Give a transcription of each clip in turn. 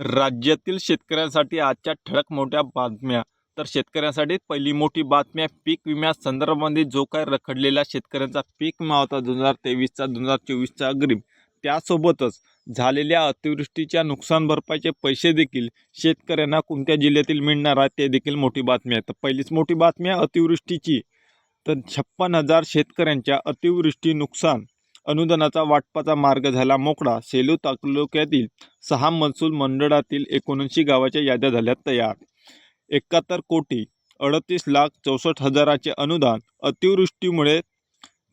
राज्यातील शेतकऱ्यांसाठी आजच्या ठळक मोठ्या बातम्या. तर शेतकऱ्यांसाठी पहिली मोठी बातमी आहे पीक विम्या संदर्भामध्ये जो काय रखडलेला शेतकऱ्यांचा पीक विमा होता दोन हजार तेवीसचा दोन हजार चोवीसचा अग्रिम. त्यासोबतच झालेल्या अतिवृष्टीच्या नुकसान भरपाईचे पैसे देखील शेतकऱ्यांना कोणत्या जिल्ह्यातील मिळणार आहे ते देखील मोठी बातमी आहे. तर पहिलीच मोठी बातमी आहे अतिवृष्टीची. तर छप्पन हजार शेतकऱ्यांच्या अतिवृष्टी नुकसान अनुदानाचा वाटपाचा मार्ग झाला मोकळा. सेलू तालुक्यातील सहा महसूल मंडळातील एकोणऐंशी गावाच्या याद्या झाल्या तयार. एकाहत्तर कोटी अडतीस लाख चौसष्ट हजाराचे अनुदान. अतिवृष्टीमुळे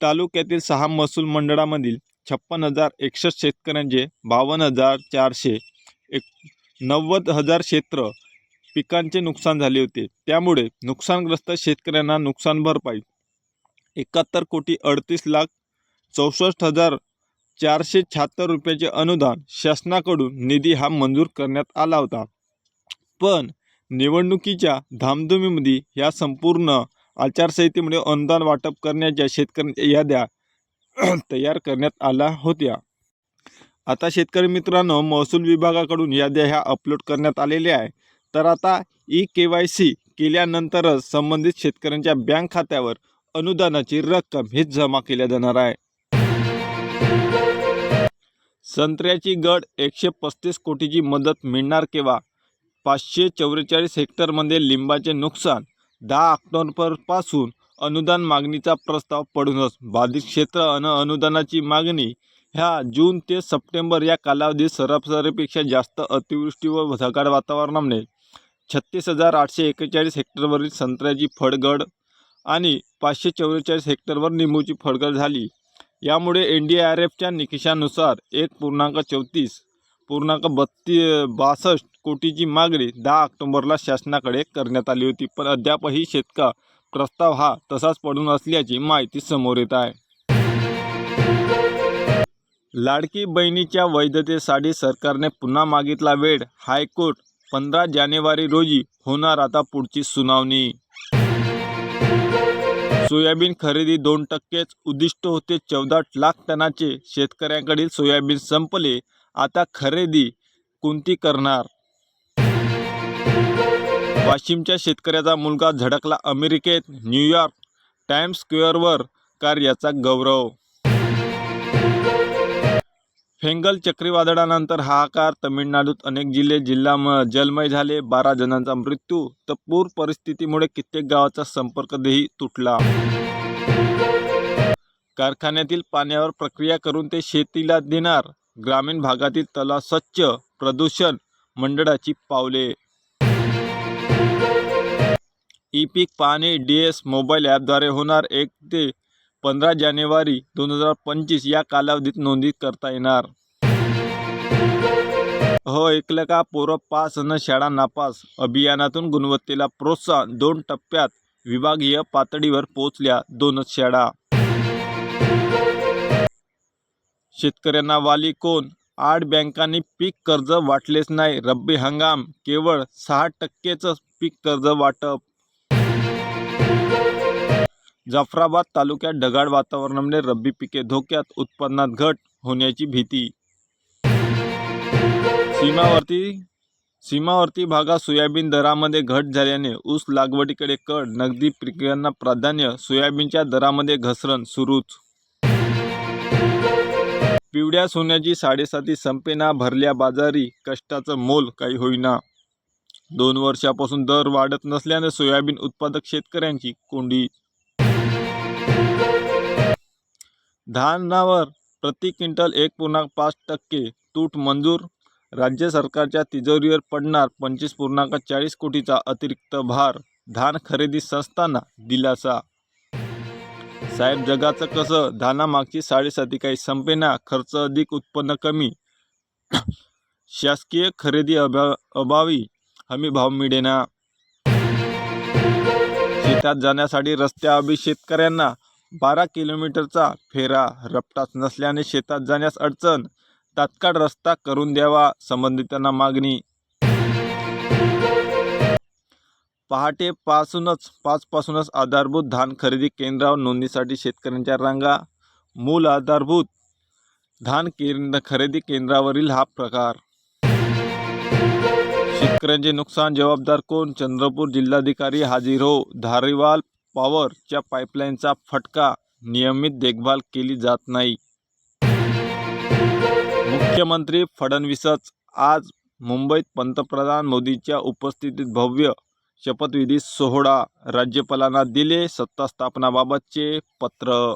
तालुक्यातील सहा महसूल मंडळामधील छप्पन हजार एकसष्ट शेतकऱ्यांचे बावन्न हजार चारशे एक नव्वद हजार क्षेत्र पिकांचे नुकसान झाले होते. त्यामुळे नुकसानग्रस्त शेतकऱ्यांना नुकसान भरपाई. एकाहत्तर कोटी अडतीस लाख चौसष्ट हजार चारशे शहात्तर रुपयाचे अनुदान शासनाकडून निधी हा मंजूर करण्यात आला होता. पण निवडणुकीच्या धामधुमीमध्ये या संपूर्ण आचारसंहितेमुळे अनुदान वाटप करण्याच्या शेतकरी याद्या तयार करण्यात आल्या होत्या. आता शेतकरी मित्रांनो महसूल विभागाकडून याद्या ह्या अपलोड करण्यात आलेल्या आहे तर आता ई के वाय सी केल्यानंतरच संबंधित शेतकऱ्यांच्या बँक खात्यावर अनुदानाची रक्कम हीच जमा केल्या जाणार आहे. संत्र्याची गड एकशे पस्तीस कोटीची मदत मिळणार केव्हा? पाचशे चौवेचाळीस हेक्टरमध्ये लिंबाचे नुकसान दहा ऑक्टोबरपासून अनुदान मागणीचा प्रस्ताव पडूनच बाधित क्षेत्र अन अनुदानाची मागणी. ह्या जून ते सप्टेंबर या कालावधीत सरासरीपेक्षा जास्त अतिवृष्टी व ढगाळ वातावरणामुळे छत्तीस हजार आठशे एकेचाळीस हेक्टरवरील संत्र्याची फळगड आणि पाचशे चौवेचाळीस हेक्टरवर लिंबूची फळगड झाली. यामुळे एन डी आर एफच्या निकषानुसार एक पूर्णांक चौतीस पूर्णांक बत्ती बासष्ट कोटीची मागणी दहा ऑक्टोबरला शासनाकडे करण्यात आली होती. पण अद्यापही शेतका प्रस्ताव हा तसाच पडून असल्याची माहिती समोर येत आहे. लाडकी बहिणीच्या वैधतेसाठी सरकारने पुन्हा मागितला वेळ. हायकोर्ट पंधरा जानेवारी रोजी होणार आता पुढची सुनावणी. सोयाबीन खरेदी दोन टक्केच उद्दिष्ट होते. चौदा लाख टनाचे शेतकऱ्यांकडील सोयाबीन संपले. आता खरेदी कोणती करणार? वाशिमच्या शेतकऱ्याचा मुलगा झडकला अमेरिकेत. न्यूयॉर्क टाइम्स स्क्वेअरवर कार्याचा गौरव फेंगल चक्रीवादळानंतर हाहाकार तमिळनाडूत अनेक जिल्हे जिल्हा म जलमय झाले. बारा जणांचा मृत्यू तर पूर परिस्थितीमुळे कित्येक गावाचा संपर्कही तुटला. कारखान्यातील पाण्यावर प्रक्रिया करून ते शेतीला देणार. ग्रामीण भागातील तलाव स्वच्छ प्रदूषण मंडळाची पावले. ई पीक पाणी डी एस मोबाईल ॲपद्वारे होणार. एक ते पंधरा जानेवारी दोन हजार पंचवीस या कालावधीत नोंदी करता येणार. हो ऐकलं का? पोरं पास न शाळा नापास. अभियानातून गुणवत्तेला प्रोत्साहन. दोन टप्प्यात विभागीय पातळीवर पोहोचल्या दोनच शाळा. शेतकऱ्यांना वाली कोण? आठ बँकांनी पीक कर्ज वाटलेच नाही. रब्बी हंगाम केवळ सहा टक्केच पीक कर्ज वाटप. जाफराबाद तालुक्यात ढगाळ वातावरणामुळे रब्बी पिके धोक्यात उत्पन्नात घट होण्याची भीती. सीमावर्ती सीमावर्ती भागात सोयाबीन दरामध्ये घट झाल्याने ऊस लागवडीकडे कड नगदी पिकांना प्राधान्य सोयाबीनच्या दरामध्ये घसरण सुरूच. पिवळ्या सोन्याची साडेसाती संपेना भरल्या बाजारी कष्टाचं मोल काही होईना. दोन वर्षापासून दर वाढत नसल्याने सोयाबीन उत्पादक शेतकऱ्यांची कोंडी धानावर प्रति क्विंटल एक पूर्णांक पाच टक्के तूट मंजूर. राज्य सरकारच्या तिजोरीवर पडणार पंचवीस पूर्णांक चाळीस कोटीचा अतिरिक्त भार. धान खरेदी संस्थांना दिलासा. साहेब जगाचं कसं? धानामागची साडेसाती काही संपेना खर्च अधिक उत्पन्न कमी. शासकीय खरेदी अभा अभावी. हमी भाव मिळेना. शेतात जाण्यासाठी रस्त्याअभावी शेतकऱ्यांना बारा किलोमीटरचा फेरा रपटाच नसल्याने शेतात जाण्यास अडचण. तात्काळ रस्ता करून द्यावा संबंधितांना मागणी. पहाटेपासूनच पाचपासूनच आधारभूत धान खरेदी केंद्रावर नोंदणीसाठी शेतकऱ्यांच्या रांगा. मूल आधारभूत धान केंद्र खरेदी केंद्रावरील हा प्रकार. शेतकऱ्यांचे नुकसान जबाबदार कोण? चंद्रपूर जिल्हाधिकारी हाजीर हो. धारीवाल पॉवरच्या पाईपलाईनचा फटका नियमित देखभाल केली जात नाही. मुख्यमंत्री फडणवीसच आज मुंबईत पंतप्रधान मोदींच्या उपस्थितीत भव्य शपथविधी सोहळा राज्यपालांना दिले सत्ता स्थापनाबाबतचे पत्र.